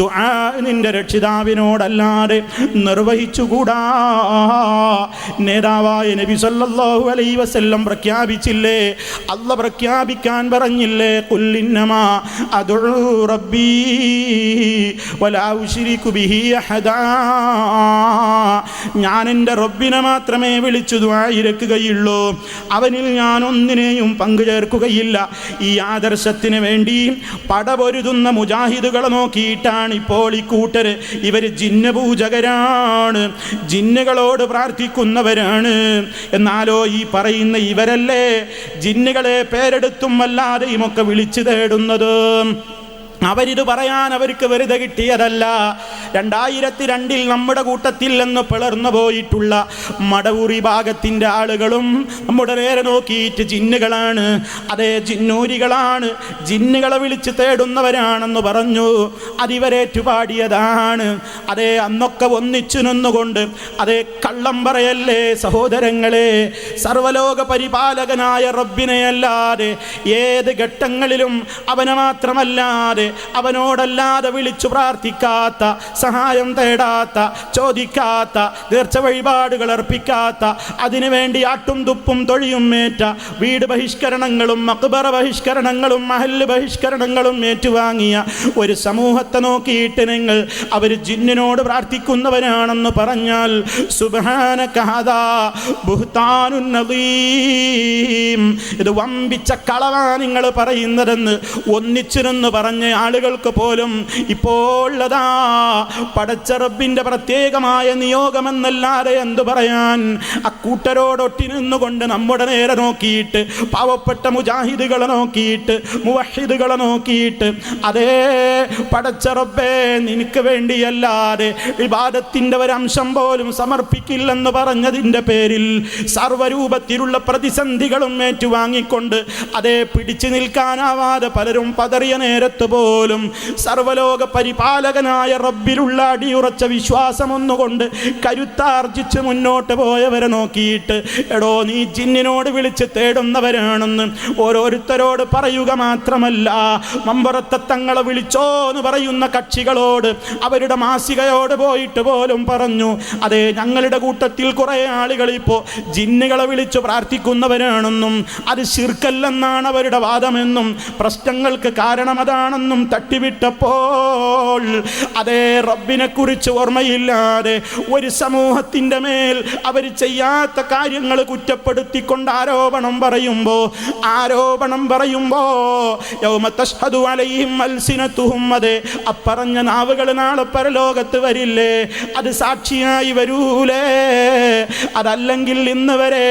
ദുആ നിന്റെ രക്ഷിതാവിനോടല്ലാതെ നിർവഹിച്ചുകൂടാ. നേതാവായ നബി സല്ലല്ലാഹു അലൈഹി വസല്ലം പ്രഖ്യാപിച്ചില്ലേ? അല്ല പ്രഖ്യാപിക്കാൻ പറഞ്ഞില്ലേ? കുല്ലിന്നമാ അദു റബ്ബി വലാ ഉശ്രികു ബിഹി അഹദാ. ഞാൻ എന്റെ റബ്ബിനെ മാത്രമേ വിളിച്ചു ദ്വായിരക്കുകയുള്ളൂ അവനിൽ ഞാൻ ഒന്നിനെയും പങ്കു ചേർക്കുകയില്ല ഈ ആദർശത്തിന് വേണ്ടി പടപൊരുതുന്ന മുജാഹിദുകളെ നോക്കിയിട്ടാണ് ഇപ്പോൾ ഈ കൂട്ടര്. ഇവർ ജിന്നപൂജകരാണ്. ജിന്നുകളോട് പ്രാർത്ഥിക്കുന്നവരാണ്. എന്നാലോ ഈ പറയുന്ന ഇവരല്ലേ? ജിന്നുകളെ പേരെടുത്തും അല്ലാതെയുമൊക്കെ വിളിച്ചു തേടുന്നത്. അവരിത് പറയാൻ അവർക്ക് വെറുതെ കിട്ടിയതല്ല. രണ്ടായിരത്തി രണ്ടിൽ നമ്മുടെ കൂട്ടത്തിൽ നിന്ന് പിളർന്നു പോയിട്ടുള്ള മടവൂരി ഭാഗത്തിന്റെ ആളുകളും നമ്മുടെ നേരെ നോക്കിയിട്ട് ജിന്നുകളാണ്. അതേ ജിന്നൂരികളാണ്. ജിന്നുകളെ വിളിച്ച് തേടുന്നവരാണെന്ന് പറഞ്ഞു. അതിവരേറ്റു പാടിയതാണ് അതേ അന്നൊക്കെ ഒന്നിച്ചു നിന്നുകൊണ്ട് അതേ കള്ളം പറയല്ലേ സഹോദരങ്ങളെ? സർവലോക പരിപാലകനായ റബ്ബിനെയല്ലാതെ ഏത് ഘട്ടങ്ങളിലും അവനെ മാത്രമല്ലാതെ അവനോടല്ലാതെ വിളിച്ചു പ്രാർത്ഥിക്കാത്ത സഹായം തേടാത്ത ചോദിക്കാത്ത തീർച്ച വഴിപാടുകൾ അർപ്പിക്കാത്ത അതിനുവേണ്ടി ആട്ടും തുപ്പും തൊഴിയും മേറ്റ വീട് ബഹിഷ്കരണങ്ങളും മക്ബറ ബഹിഷ്കരണങ്ങളും മഹല്ല് ബഹിഷ്കരണങ്ങളും ഏറ്റുവാങ്ങിയ ഒരു സമൂഹത്തെ നോക്കിയിട്ട് നിങ്ങൾ അവർ ജിന്നിനോട് പ്രാർത്ഥിക്കുന്നവരാണെന്ന് പറഞ്ഞാൽ സുബാന ഇത് വമ്പിച്ച കളവാ നിങ്ങൾ പറയുന്നതെന്ന് ഒന്നിച്ചിരുന്ന് പറഞ്ഞ ആളുകൾക്ക് പോലും ഇപ്പോൾ ഇപ്പോഴതാ പടച്ചറബിന്റെ പ്രത്യേകമായ നിയോഗമെന്നല്ലാതെ എന്തു പറയാൻ? അക്കൂട്ടരോടൊട്ടി നിന്നുകൊണ്ട് നമ്മുടെ നേരെ നോക്കിയിട്ട് പാവപ്പെട്ട മുജാഹിദുകളെ നോക്കിയിട്ട് മുവഹിദുകളെ നോക്കിയിട്ട് അതേ പടച്ചറബേ നിനക്ക് വേണ്ടിയല്ലാതെ വിവാദത്തിന്റെ ഒരംശം പോലും സമർപ്പിക്കില്ലെന്ന് പറഞ്ഞതിന്റെ പേരിൽ സർവരൂപത്തിലുള്ള പ്രതിസന്ധികളും ഏറ്റുവാങ്ങിക്കൊണ്ട് അതേ പിടിച്ചു നിൽക്കാനാവാതെ പലരും പതറിയ നേരത്ത് പോലും സർവലോക പരിപാലകനായ റബ്ബിലുള്ള അടിയുറച്ച വിശ്വാസം ഒന്നുകൊണ്ട് കരുത്താർജിച്ച് മുന്നോട്ട് പോയവരെ നോക്കിയിട്ട് എടോ നീ ജിന്നിനോട് വിളിച്ച് തേടുന്നവരാണെന്ന് ഓരോരുത്തരോട് പറയുക മാത്രമല്ല മമ്പറത്തെ തങ്ങളെ വിളിച്ചോ എന്ന് പറയുന്ന കക്ഷികളോട് അവരുടെ മാസികയോട് പോയിട്ട് പോലും പറഞ്ഞു അതെ ഞങ്ങളുടെ കൂട്ടത്തിൽ കുറേ ആളുകൾ ഇപ്പോൾ ജിന്നുകളെ വിളിച്ച് പ്രാർത്ഥിക്കുന്നവരാണെന്നും അത് ശിർക്കല്ലെന്നാണ് അവരുടെ വാദമെന്നും പ്രശ്നങ്ങൾക്ക് കാരണം അതാണെന്നും തട്ടിവിട്ടപ്പോൾ അതേ റബ്ബിനെ കുറിച്ച് ഓർമ്മയില്ലാതെ ഒരു സമൂഹത്തിന്റെ മേൽ അവർ ചെയ്യാത്ത കാര്യങ്ങൾ കുറ്റപ്പെടുത്തിക്കൊണ്ട് ആരോപണം പറയുമ്പോൾ ആരോപണം പറയുമ്പോൾ അലൈഹിം അതെ അപ്പറഞ്ഞ നാവുകൾ നാളെ പരലോകത്ത് വരില്ലേ അത് സാക്ഷിയായി വരൂലേ അതല്ലെങ്കിൽ ഇന്ന് വരെ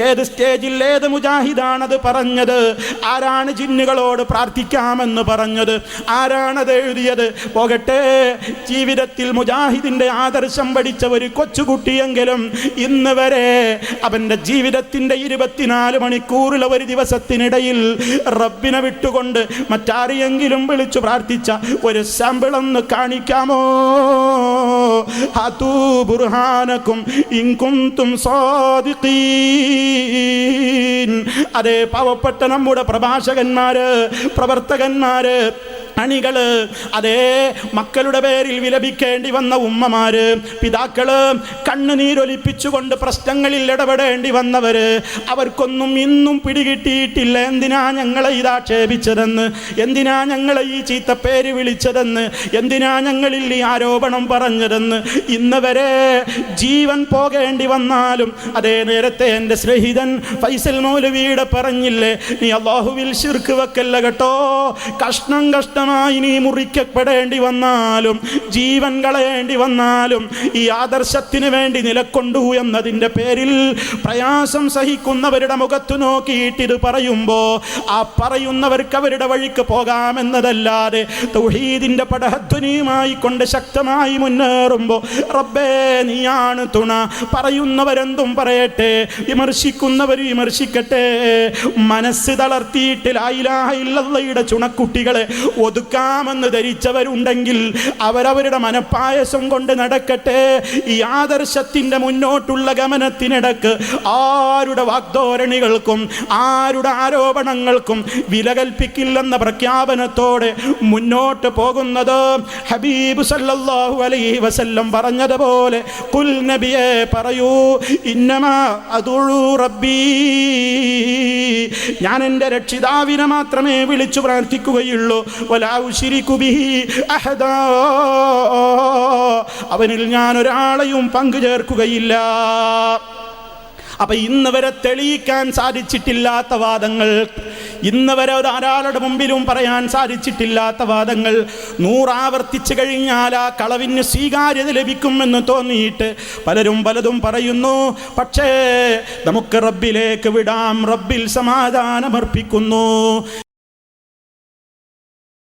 ഏത് സ്റ്റേജിൽ ഏത് മുജാഹിദാണത് പറഞ്ഞത് ആരാണ് ജിന്നുകളോട് പ്രാർത്ഥിക്കാമെന്ന് പറഞ്ഞത് ആരാണത് എഴുതിയത്? പോകട്ടെ. ജീവിതത്തിൽ മുജാഹിദിന്റെ ആദർശം പഠിച്ച ഒരു കൊച്ചുകുട്ടിയെങ്കിലും ഇന്ന് വരെ അവന്റെ ജീവിതത്തിന്റെ ഇരുപത്തിനാല് മണിക്കൂറിലെ ഒരു ദിവസത്തിനിടയിൽ റബ്ബിനെ വിട്ടുകൊണ്ട് മറ്റാരെയെങ്കിലും വിളിച്ചു പ്രാർത്ഥിച്ച ഒരു സാമ്പിൾ കാണിക്കാമോ? സാദിഖീൻ. അതേ പാവപ്പെട്ട നമ്മുടെ പ്രഭാഷകന്മാര് പ്രവർത്തകന്മാര് അണികൾ അതേ മക്കളുടെ പേരിൽ വിലപിക്കേണ്ടി വന്ന ഉമ്മമാര് പിതാക്കൾ കണ്ണുനീരൊലിപ്പിച്ചുകൊണ്ട് പ്രശ്നങ്ങളിൽ ഇടപെടേണ്ടി വന്നവര് അവർക്കൊന്നും ഇന്നും പിടികിട്ടിയിട്ടില്ല. എന്തിനാ ഞങ്ങളെ ഇതാക്ഷേപിച്ചതെന്ന് എന്തിനാ ഞങ്ങളെ ഈ ചീത്തപ്പേര് വിളിച്ചതെന്ന്? എന്തിനാ ഞങ്ങളിൽ ഈ ആരോപണം പറഞ്ഞതെന്ന്? ഇന്ന് വരെ ജീവൻ പോകേണ്ടി വന്നാലും അതേ നേരത്തെ എന്റെ സ്നേഹിതൻ ഫൈസൽ മൗലവിയുടെ പറഞ്ഞില്ലേ നീ അള്ളാഹുവിൽ ശിർക്ക് വെക്കല്ല കേട്ടോ. കഷ്ണം കഷ്ണം കഷ്ടമായി നീ മുറിക്കപ്പെടേണ്ടി വന്നാലും ജീവൻ കളയേണ്ടി വന്നാലും ഈ ആദർശത്തിന് വേണ്ടി നിലക്കൊണ്ടു എന്നതിന്റെ പേരിൽ പ്രയാസം സഹിക്കുന്നവരുടെ മുഖത്തു നോക്കിയിട്ട് ഇത് പറയുമ്പോൾ ആ പറയുന്നവർക്ക് അവരുടെ വഴിക്ക് പോകാമെന്നതല്ലാതെ തൗഹീദിന്റെ പടഹധ്വനിയുമായി കൊണ്ട് ശക്തമായി മുന്നേറുമ്പോൾ റബ്ബേ നീയാണ് തുണ. പറയുന്നവരെന്തും പറയട്ടെ. വിമർശിക്കുന്നവർ വിമർശിക്കട്ടെ. മനസ്സ് തളർത്തിയിട്ട് ലായിലാഹ ചുണക്കുട്ടികളെ ഒതുക്കാമെന്ന് ധരിച്ചവരുണ്ടെങ്കിൽ അവരവരുടെ മനപ്പായസം കൊണ്ട് നടക്കട്ടെ. ഈ ആദർശത്തിന്റെ മുന്നോട്ടുള്ള ഗമനത്തിനിടക്ക് ആരുടെ വാഗ്ദോരണികൾക്കും ആരുടെ ആരോപണങ്ങൾക്കും വില കൽപ്പിക്കില്ലെന്ന പ്രഖ്യാപനത്തോടെ മുന്നോട്ട് പോകുന്നത് ഹബീബ് സല്ലല്ലാഹു അലൈഹി വസല്ലം പറഞ്ഞതുപോലെ കുൽ നബിയെ പറയൂ ഇന്നമാ അതുഴു റബ്ബീ. ഞാൻ എന്റെ രക്ഷിതാവിനെ മാത്രമേ വിളിച്ചു പ്രാർത്ഥിക്കുകയുള്ളൂ. അവനിൽ ഞാൻ ഒരാളെയും പങ്കു ചേർക്കുകയില്ല. അപ്പൊ ഇന്ന് വരെ തെളിയിക്കാൻ സാധിച്ചിട്ടില്ലാത്ത വാദങ്ങൾ ഇന്ന് വരെ ഒരാളുടെ മുമ്പിലും പറയാൻ സാധിച്ചിട്ടില്ലാത്ത വാദങ്ങൾ നൂറാവർത്തിച്ചു കഴിഞ്ഞാൽ ആ കളവിന് സ്വീകാര്യത ലഭിക്കുമെന്ന് തോന്നിയിട്ട് പലരും പലതും പറയുന്നു. പക്ഷേ നമുക്ക് റബ്ബിലേക്ക് വിടാം റബ്ബിൽ സമാധാനമർപ്പിക്കുന്നു.